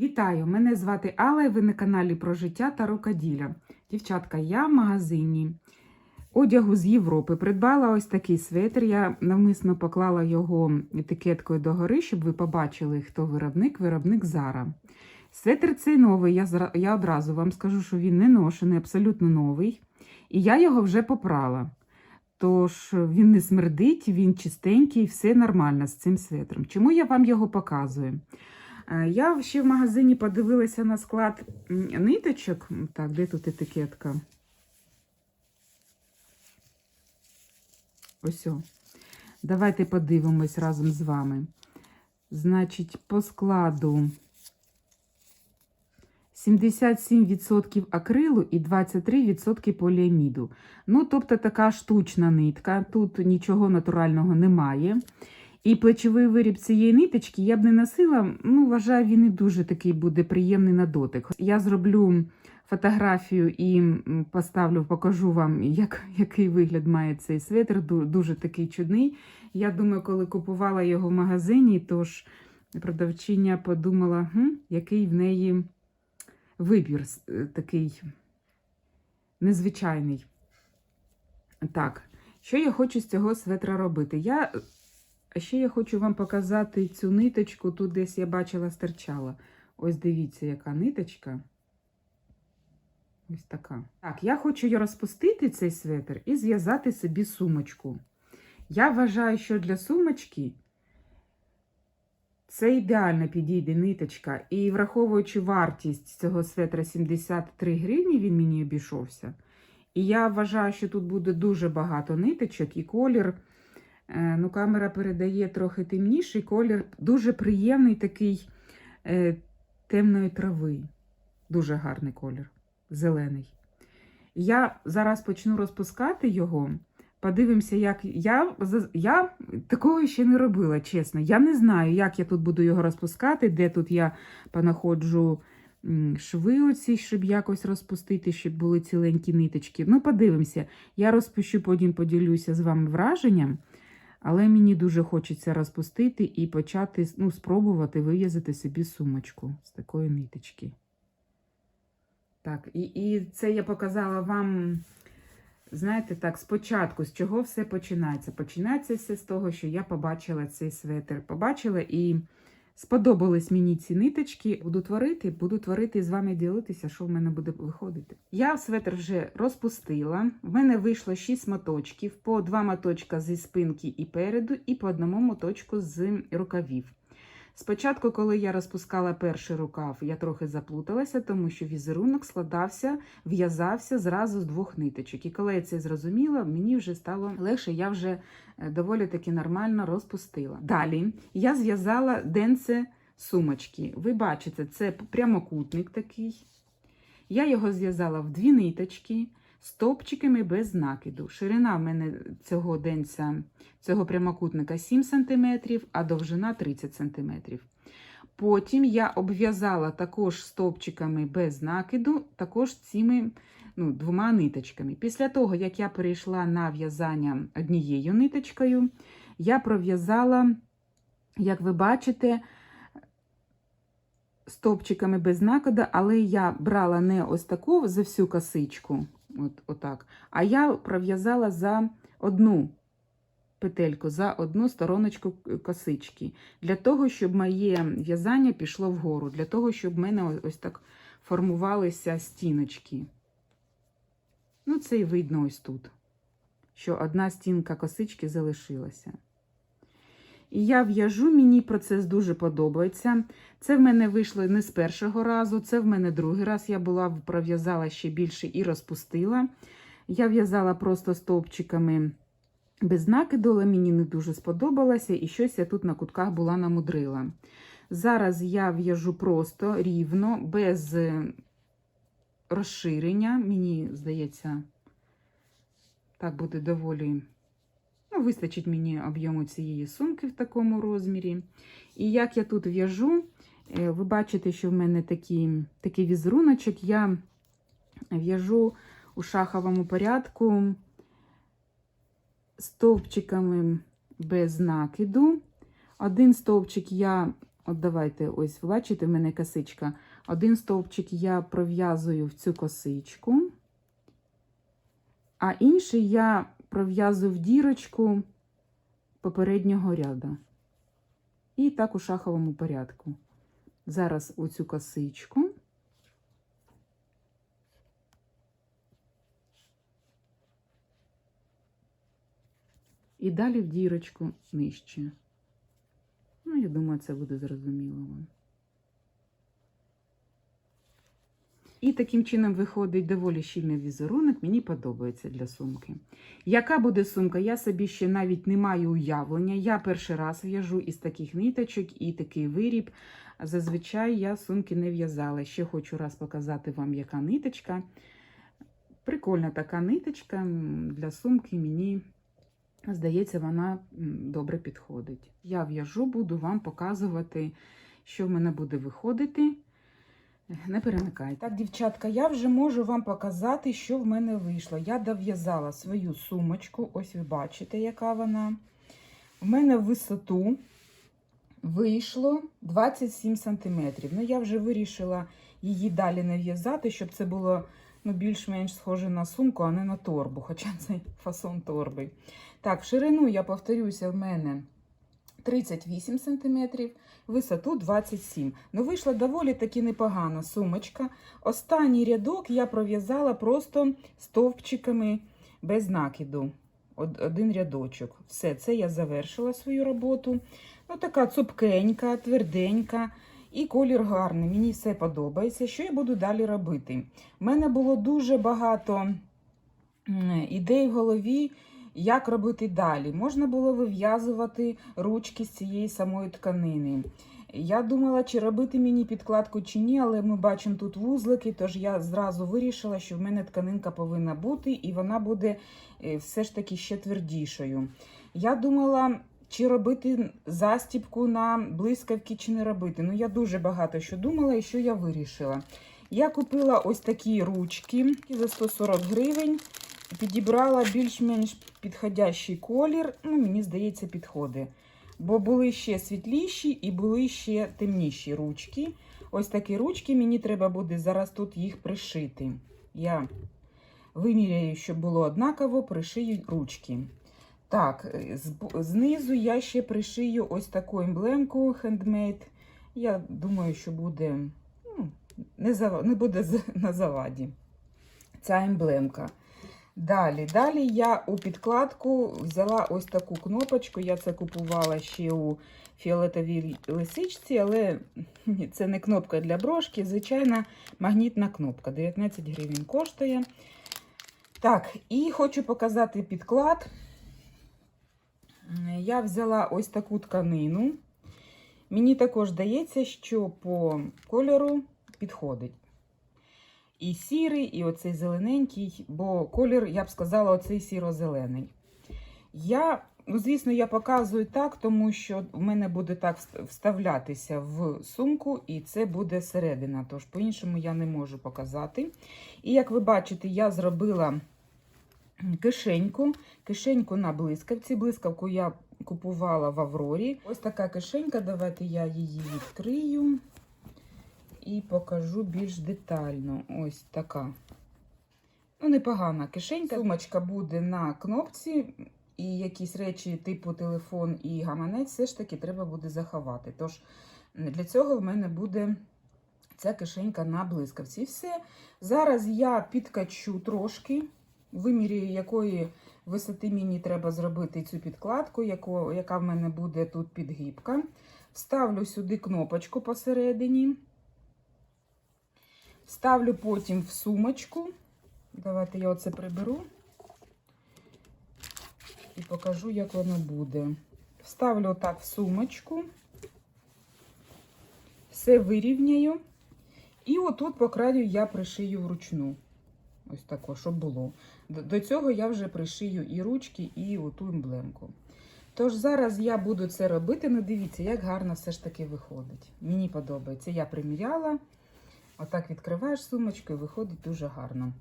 Вітаю! Мене звати Алла і ви на каналі про життя та рукоділля. Дівчатка, я в магазині одягу з Європи придбала ось такий светр. Я навмисно поклала його етикеткою догори, щоб ви побачили, хто виробник, виробник Зара. Светр цей новий, я, я одразу вам скажу, що він не ношений, абсолютно новий. І я його вже попрала. Тож він не смердить, він чистенький, все нормально з цим светром. Чому я вам його показую? Е, Я ще в магазині подивилася на склад ниточок. Так, де тут етикетка? Ось. о. Давайте подивимось разом з вами. Значить, по складу 77% акрилу і 23% поліаміду. Ну, тобто така штучна нитка, тут нічого натурального немає. І плечовий виріб цієї ниточки я б не носила, ну, вважаю, він не дуже такий буде приємний на дотик. Я зроблю фотографію і поставлю, покажу вам, як, який вигляд має цей светр. Дуже такий чудний. Я думаю, коли купувала його в магазині, тож продавчиня подумала, хм, який в неї вибір е, такий незвичайний. Так, що я хочу з цього светра робити? Я а ще я хочу вам показати цю ниточку. Тут десь я бачила стирчала. Ось дивіться, яка ниточка. Ось така. Так, я хочу її розпустити цей светр і зв'язати собі сумочку. Я вважаю, що для сумочки це ідеально підійде ниточка. І враховуючи вартість цього светра 73 гривні, він мені обійшовся. І я вважаю, що тут буде дуже багато ниточок і колір. Е, Ну, камера передає трохи темніший колір, дуже приємний такий е, темної трави. Дуже гарний колір, зелений. Я зараз почну розпускати його. Подивимося, як я, я такого ще не робила, чесно. Я не знаю, як я тут буду його розпускати, де тут я понаходжу шви оці, щоб якось розпустити, щоб були ціленькі ниточки. Ну, подивимося. Я розпущу, потім поділюся з вами враженням. Але мені дуже хочеться розпустити і почати ну, спробувати вив'язати собі сумочку з такої ниточки. Так, і, і це я показала вам, знаєте, так, спочатку, з чого все починається. Починається все з того, що я побачила цей светр. Побачила і сподобались мені ці ниточки. Буду творити, буду творити і з вами ділитися, що в мене буде виходити. Я светр вже розпустила. В мене вийшло 6 моточків, по 2 моточка зі спинки і переду, і по одному моточку з рукавів. Спочатку, коли я розпускала перший рукав, я трохи заплуталася, тому що візерунок складався, в'язався зразу з двох ниточок. І коли я це зрозуміла, мені вже стало легше, я вже е, доволі таки нормально розпустила. Далі я зв'язала денце сумочки. Ви бачите, це прямокутник такий. Я його зв'язала в дві ниточки стовпчиками без накиду. Ширина в мене цього денця, цього прямокутника 7 см, а довжина 30 см. Потім я обв'язала також стовпчиками без накиду, також цими ну, двома ниточками. Після того, як я перейшла на в'язання однією ниточкою, я пров'язала, як ви бачите, стовпчиками без накиду, але я брала не ось таку за всю косичку, от, отак, а я пров'язала за одну петельку, за одну стороночку косички, для того, щоб моє в'язання пішло вгору, для того, щоб в мене ось так формувалися стіночки. Ну, це і видно ось тут, що одна стінка косички залишилася. І я в'яжу, мені процес дуже подобається. Це в мене вийшло не з першого разу, це в мене другий раз. Я була пров'язала ще більше і розпустила. Я в'язала просто стовпчиками без накиду, але мені не дуже сподобалося, і щось я тут на кутках була намудрила. Зараз я в'яжу просто рівно, без е, розширення. Мені здається, так буде доволі. Ну, вистачить мені об'єму цієї сумки в такому розмірі. І як я тут в'яжу, е, ви бачите, що в мене такий, такий візеруночок. Я в'яжу у шаховому порядку стовпчиками без накиду. Один стовпчик я От давайте, ось, ви бачите, в мене косичка. Один стовпчик я пров'язую в цю косичку, а інший я пров'язую в дірочку попереднього ряду. І так у шаховому порядку. Зараз оцю косичку. І далі в дірочку нижче. Ну, я думаю, це буде зрозуміло вам. І таким чином виходить доволі щільний візерунок, мені подобається для сумки. Яка буде сумка? Я собі ще навіть не маю уявлення. Я перший раз в'яжу із таких ниточок і такий виріб. Зазвичай я сумки не в'язала. Ще хочу раз показати вам, яка ниточка. Прикольна така ниточка для сумки мені Здається, вона добре підходить. Я в'яжу, буду вам показувати, що в мене буде виходити. Не перемикайте. Так, дівчатка, я вже можу вам показати, що в мене вийшло. Я дов'язала свою сумочку, ось ви бачите, яка вона. В мене в висоту вийшло 27 см. Ну, я вже вирішила її далі не в'язати, щоб це було ну, більш-менш схоже на сумку, а не на торбу, хоча це фасон торби. Так, в ширину, я повторюся, в мене 38 см, висоту 27 Ну, вийшла доволі таки непогана сумочка. Останній рядок я пров'язала просто стовпчиками без накиду. Один рядочок. Все, це я завершила свою роботу. Ну, така цупкенька, тверденька. І колір гарний. Мені все подобається. Що я буду далі робити? У мене було дуже багато ідей в голові, як робити далі. Можна було вив'язувати ручки з цієї самої тканини. Я думала, чи робити мені підкладку чи ні, але ми бачимо тут вузлики, тож я зразу вирішила, що в мене тканинка повинна бути, і вона буде е, все ж таки ще твердішою. Я думала, чи робити застібку на блискавки, чи не робити. Ну, я дуже багато що думала і що я вирішила. Я купила ось такі ручки за 140 гривень. Підібрала більш-менш підходящий колір. Ну, мені здається, підходить. Бо були ще світліші і були ще темніші ручки. Ось такі ручки мені треба буде зараз тут їх пришити. Я виміряю, щоб було однаково, пришию ручки. Так, знизу я ще пришию ось таку емблемку handmade. Я думаю, що буде ну, не, зав... не буде на заваді ця емблемка. Далі, далі я у підкладку взяла ось таку кнопочку. Я це купувала ще у фіолетовій лисичці, але це не кнопка для брошки, звичайна магнітна кнопка. 19 гривень коштує. Так, і хочу показати підклад. Я взяла ось таку тканину. Мені також здається, що по кольору підходить. І сірий, і оцей зелененький, бо колір, я б сказала, оцей сіро-зелений. Я, ну, звісно, я показую так, тому що в мене буде так вставлятися в сумку, і це буде середина. Тож, по-іншому я не можу показати. І як ви бачите, я зробила кишеньку, кишеньку на блискавці. Блискавку я купувала в Аврорі. Ось така кишенька. Давайте я її відкрию і покажу більш детально. Ось така. Ну, непогана кишенька. Сумочка буде на кнопці, і якісь речі, типу телефон і гаманець, все ж таки треба буде заховати. Тож для цього в мене буде ця кишенька на блискавці. Все. Зараз я підкачу трошки, вимірюю, якої висоти мені треба зробити цю підкладку, яко, яка в мене буде тут підгибка. Вставлю сюди кнопочку посередині. Ставлю потім в сумочку. Давайте я оце приберу і покажу, як воно буде. Вставлю отак в сумочку, все вирівняю. І отут по краю я пришию вручну. Ось тако, щоб було. До цього я вже пришию і ручки, і оту емблемку. Тож зараз я буду це робити. Ну, дивіться, як гарно все ж таки виходить. Мені подобається. Я приміряла. Отак відкриваєш сумочку і виходить дуже гарно.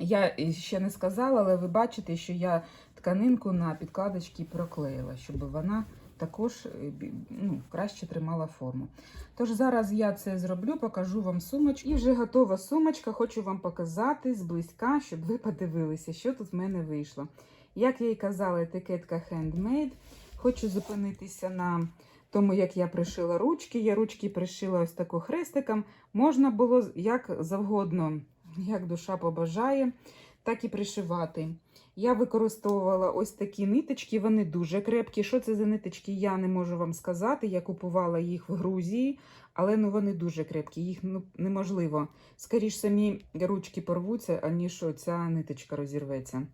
Я ще не сказала, але ви бачите, що я тканинку на підкладочці проклеїла, щоб вона також е, ну, краще тримала форму. Тож зараз я це зроблю, покажу вам сумочку. І вже готова сумочка. Хочу вам показати зблизька, щоб ви подивилися, що тут в мене вийшло. Як я і казала, етикетка handmade. Хочу зупинитися на тому, як я пришила ручки. Я ручки пришила ось тако хрестиком. Можна було як завгодно, як душа побажає, так і пришивати. Я використовувала ось такі ниточки, вони дуже крепкі. Що це за ниточки, я не можу вам сказати. Я купувала їх в Грузії, але ну, вони дуже крепкі, їх ну, неможливо. Скоріш самі ручки порвуться, аніж ця ниточка розірветься.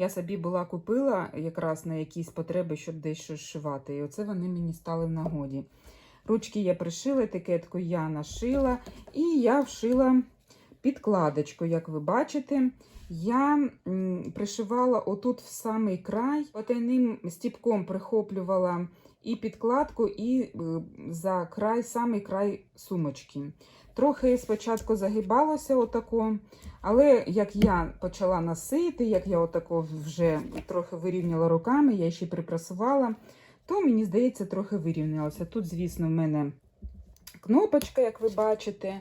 Я собі була купила якраз на якісь потреби, щоб дещо зшивати. І оце вони мені стали в нагоді. Ручки я пришила, етикетку я нашила, і я вшила підкладочку, як ви бачите. Я пришивала отут в самий край, потайним стіпком прихоплювала і підкладку, і е, за край, самий край сумочки. Трохи спочатку загибалося отако, але як я почала носити, як я отако вже трохи вирівняла руками, я ще припрасувала, то мені здається, трохи вирівнялося. Тут, звісно, в мене кнопочка, як ви бачите,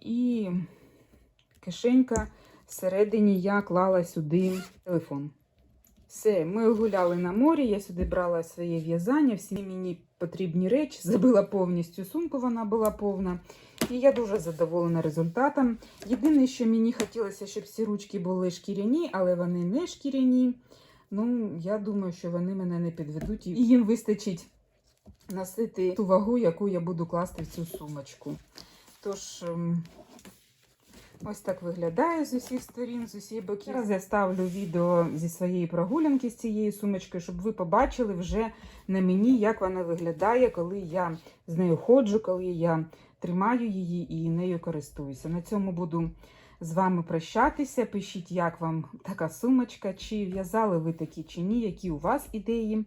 і кишенька. Всередині я клала сюди телефон. Все, ми гуляли на морі, я сюди брала своє в'язання, всі мені потрібні речі, забила повністю сумку, вона була повна. І я дуже задоволена результатом. Єдине, що мені хотілося, щоб ці ручки були шкіряні, але вони не шкіряні. Ну, я думаю, що вони мене не підведуть, і їм вистачить носити ту вагу, яку я буду класти в цю сумочку. Тож, ем, ось так виглядає з усіх сторін, з усіх боків. Зараз я ставлю відео зі своєї прогулянки з цією сумочкою, щоб ви побачили вже на мені, як вона виглядає, коли я з нею ходжу, коли я тримаю її і нею користуюся. На цьому буду з вами прощатися. Пишіть, як вам така сумочка, чи в'язали ви такі чи ні, які у вас ідеї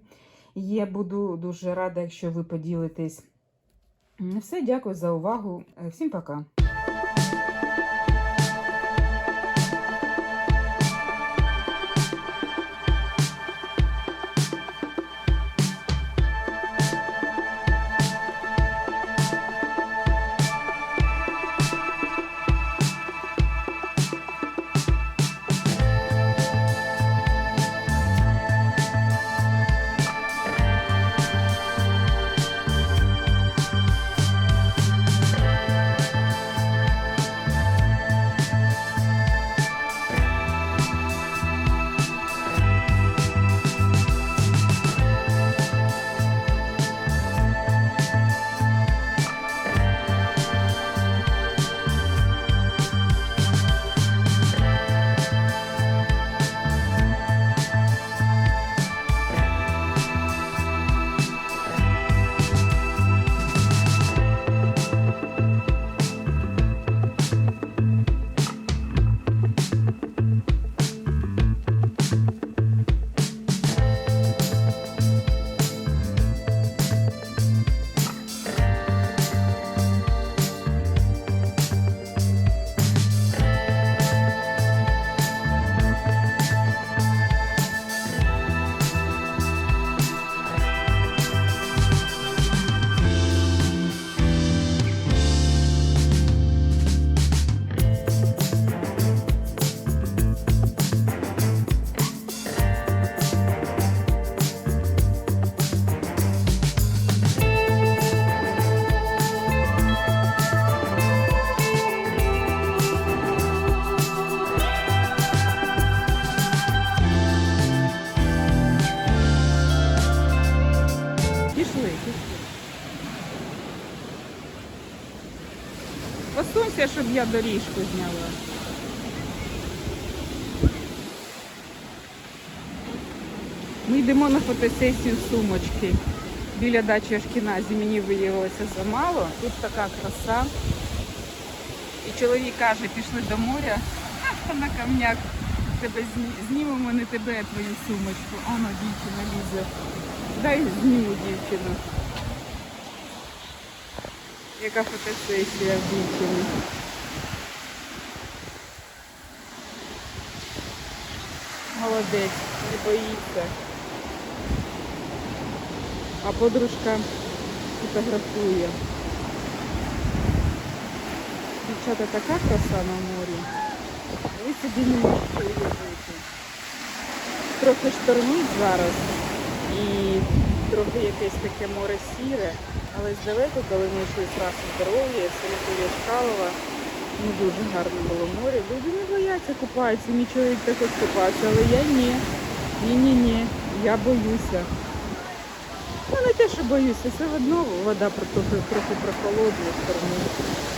є. Буду дуже рада, якщо ви поділитесь. Все, дякую за увагу. Всім пока. Я доріжку зняла. Ми йдемо на фотосесію сумочки. Біля дачі Ашкіназі мені виявилося замало. Тут така краса. І чоловік каже, пішли до моря, на камнях тебе знімемо не тебе, а твою сумочку. Ано, дівчина лізе. Дай зніму дівчину. Яка фотосесія дівчини. Молодець, не боїться. а подружка фотографує. Дівчата, така краса на морі. Ви собі не можете уявити. Трохи штормить зараз і трохи якесь таке море сіре, але здалеку, коли ми йшли з трасу здоров'я, санаторія Чкалова, ну дуже гарне було море. Люди не бояться купатися, мій чоловік також купається, але я ні. Ні-ні-ні, я боюся. Ну не те, що боюся, все одно вода трохи прохолодна, штормить.